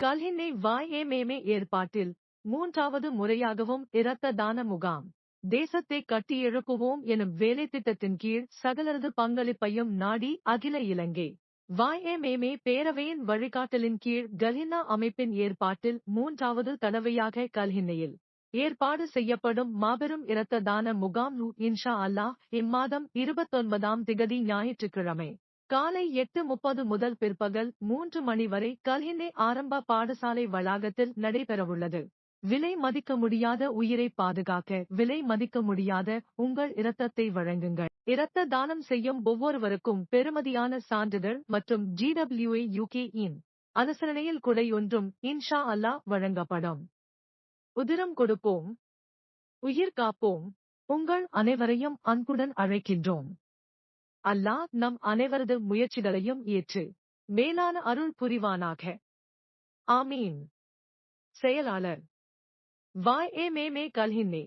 கல்ஹின்னை வாய்ஏமேமே ஏற்பாட்டில் மூன்றாவது முறையாகவும் இரத்த தான முகாம். தேசத்தை கட்டியெழுப்புவோம் எனும் வேலைத்திட்டத்தின் கீழ் சகலரது பங்களிப்பையும் நாடி அகில இலங்கை. வாய்ஏமேமே பேரவையின் வழிகாட்டலின் கீழ் கல்ஹின்னா அமைப்பின் ஏற்பாட்டில் மூன்றாவது தடவையாக கல்ஹின்னையில் ஏற்பாடு செய்யப்படும் மாபெரும் இரத்த தான முகாம் இன்ஷா அல்லாஹ் இம்மாதம் இருபத்தொன்பதாம் திகதி ஞாயிற்றுக்கிழமை. காலை எட்டு முப்பது முதல் பிற்பகல் மூன்று மணி வரை கல்ஹின்னே ஆரம்ப பாடசாலை வளாகத்தில் நடைபெறவுள்ளது. விலை மதிக்க முடியாத உயிரை பாதுகாக்க விலை மதிக்க முடியாத உங்கள் இரத்தத்தை வழங்குங்கள். இரத்த தானம் செய்யும் ஒவ்வொருவருக்கும் பெறுமதியான சான்றிதழ் மற்றும் ஜிடபிள்யூஏ யூகே இன் அனுசரணையில் குடையொன்றும் இன்ஷா அல்லாஹ் வழங்கப்படும். உதிரம் கொடுப்போம். உயிர் காப்போம். உங்கள் அனைவரையும் அன்புடன் அழைக்கின்றோம். அல்லாஹ் நம் அனைவரது முயற்சிகளையும் ஏற்று மேலான அருள் புரிவானாக. ஆமீன். செயலாளர். வாய் ஏ மே மே கல்ஹின்னே.